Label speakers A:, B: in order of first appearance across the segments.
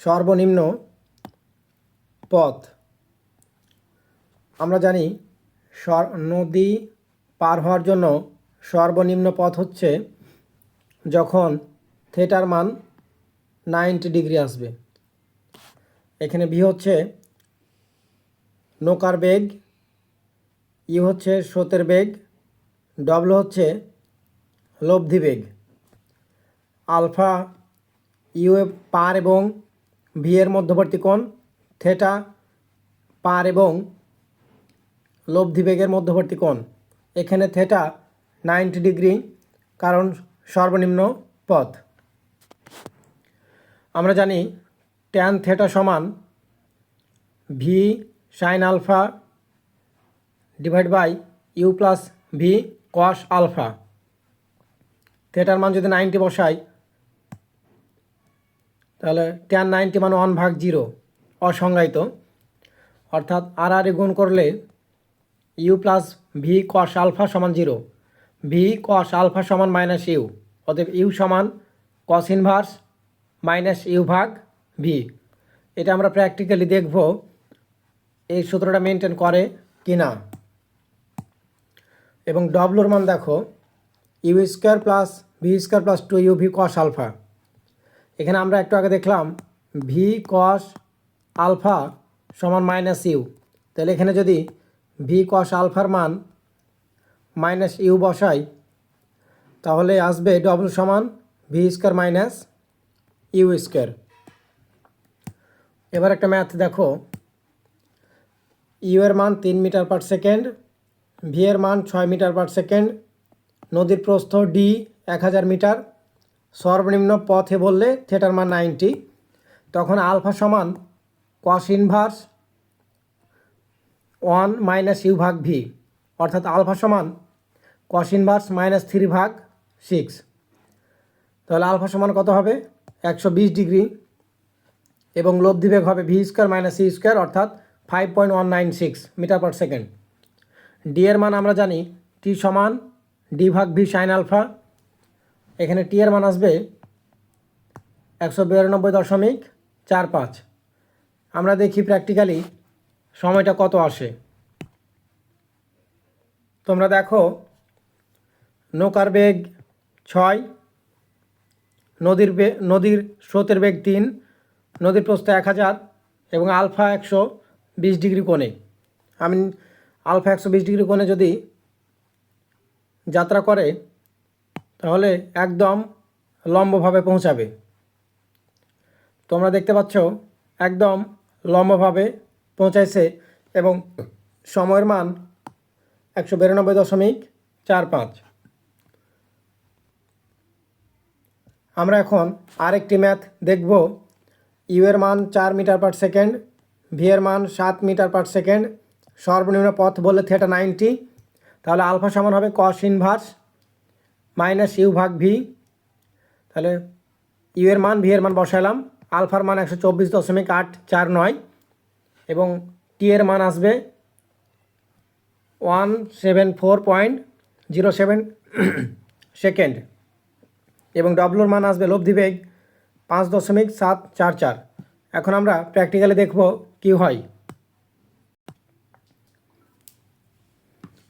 A: সর্বনিম্ন পথ। আমরা জানি নদী পার হওয়ার জন্য সর্বনিম্ন পথ হচ্ছে যখন থেটার মান নাইনটি ডিগ্রি আসবে। এখানে ভি হচ্ছে নৌকার বেগ ইউ হচ্ছে স্রোতের বেগ ডব্লু হচ্ছে লব্ধি বেগ। আলফা, ইউ পার এবং ভি এর মধ্যবর্তী কোণ, থেটা, পার এবং লব্ধি বেগের মধ্যবর্তী কোণ। এখানে থেটা নাইনটি ডিগ্রি, কারণ সর্বনিম্ন পথ। আমরা জানি ট্যান থেটা সমান v sine alpha divide by u plus v cos alpha থেটার মান যদি নাইনটি বসাই তাহলে ট্যান নাইনটি মানে ওয়ান ভাগ জিরো অসংজ্ঞায়িত। অর্থাৎ আর আর গুণ করলে u plus v cos alpha সমান জিরো ভি কস আলফা সমান মাইনাস ইউ অতএব ইউ সমান কস ইনভার্স মাইনাস ইউ ভাগ ভি এটা আমরা প্র্যাকটিক্যালি দেখব এই সূত্রটা মেনটেন করে কি না এবং ডব্লুর মান দেখো u square plus v square plus two u v cos alpha এখানে আমরা একটু আগে দেখলাম ভি কস আলফা সমান মাইনাস ইউ তাহলে এখানে যদি ভি কস আলফার মান মাইনাস ইউ বসাই, তাহলে আসবে ডব্লু সমান v square minus u square এবার একটা ম্যাথ দেখো। ইউ এর মান তিন মিটার পার সেকেন্ড ভি এর মান ছয় মিটার পার সেকেন্ড নদীর প্রস্থ ডি এক হাজার মিটার। সর্বনিম্ন পথে বললে থেটার মান নাইনটি। তখন আলফা সমান cos inverse one minus u ভাগ ভি অর্থাৎ আলফা সমান কস ইনভার্স মাইনাস থ্রি ভাগ সিক্স তাহলে আলফা সমান কত হবে? একশো বিশ ডিগ্রি। এবং লব্ধি বেগ হবে v square minus c square অর্থাৎ five point one nine six metre per second d এর মান আমরা জানি টি সমান ডি ভাগ ভি সাইন আলফা এখানে টি এর মান আসবে একশো বিরানব্বই দশমিক চার পাঁচ। আমরা দেখি প্র্যাকটিক্যালি সময়টা কত আসে। তোমরা দেখো নৌকার বেগ ছয়, নদীর বে, নদীর স্রোতের বেগ তিন, নদীর প্রস্থ এক হাজার এবং আলফা একশো বিশ ডিগ্রি কোণে। আমি আলফা একশো বিশ ডিগ্রি কোণে যদি যাত্রা করে তাহলে একদম লম্বভাবে পৌঁছাবে। তোমরা দেখতে পাচ্ছ, একদম লম্বভাবে পৌঁছাইছে এবং সময়ের মান একশো বিরানব্বই দশমিক চার পাঁচ। আমরা এখন আরেকটি ম্যাথ দেখব। ইউ এর মান চার মিটার পার সেকেন্ড ভি এর মান সাত মিটার পার সেকেন্ড, সর্বনিম্ন পথ বললে থেটা নাইনটি তাহলে আলফা সমান হবে কস ইনভার্স মাইনাস ইউ ভাগ ভি, তাহলে ইউ এর মান, ভি এর মান বসালাম আলফার মান একশো চব্বিশ দশমিক আট চার নয় এবং টি এর মান আসবে one seven four point zero seven second এবং ডব্লুর মান আসবে লব্ধি বেগ পাঁচ দশমিক সাত চার চার। এখন আমরা প্র্যাকটিক্যালি দেখব কি হয়।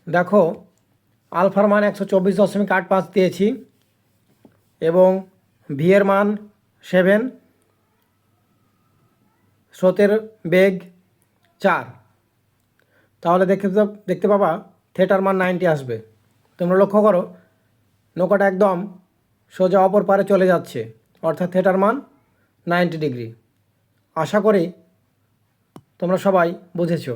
A: দেখো আলফার মান একশো চব্বিশ দশমিক আট পাঁচ দিয়েছি এবং ভি এর মান সেভেন, স্রোতের বেগ চার। তাহলে দেখতে দেখতে পাবা থিয়েটার মান নাইনটি আসবে। তোমরা লক্ষ্য করো, নৌকাটা একদম সোজা অপর পারে চলে যাচ্ছে, অর্থাৎ থিয়েটার মান নাইনটি ডিগ্রি। আশা করি তোমরা সবাই বুঝেছ।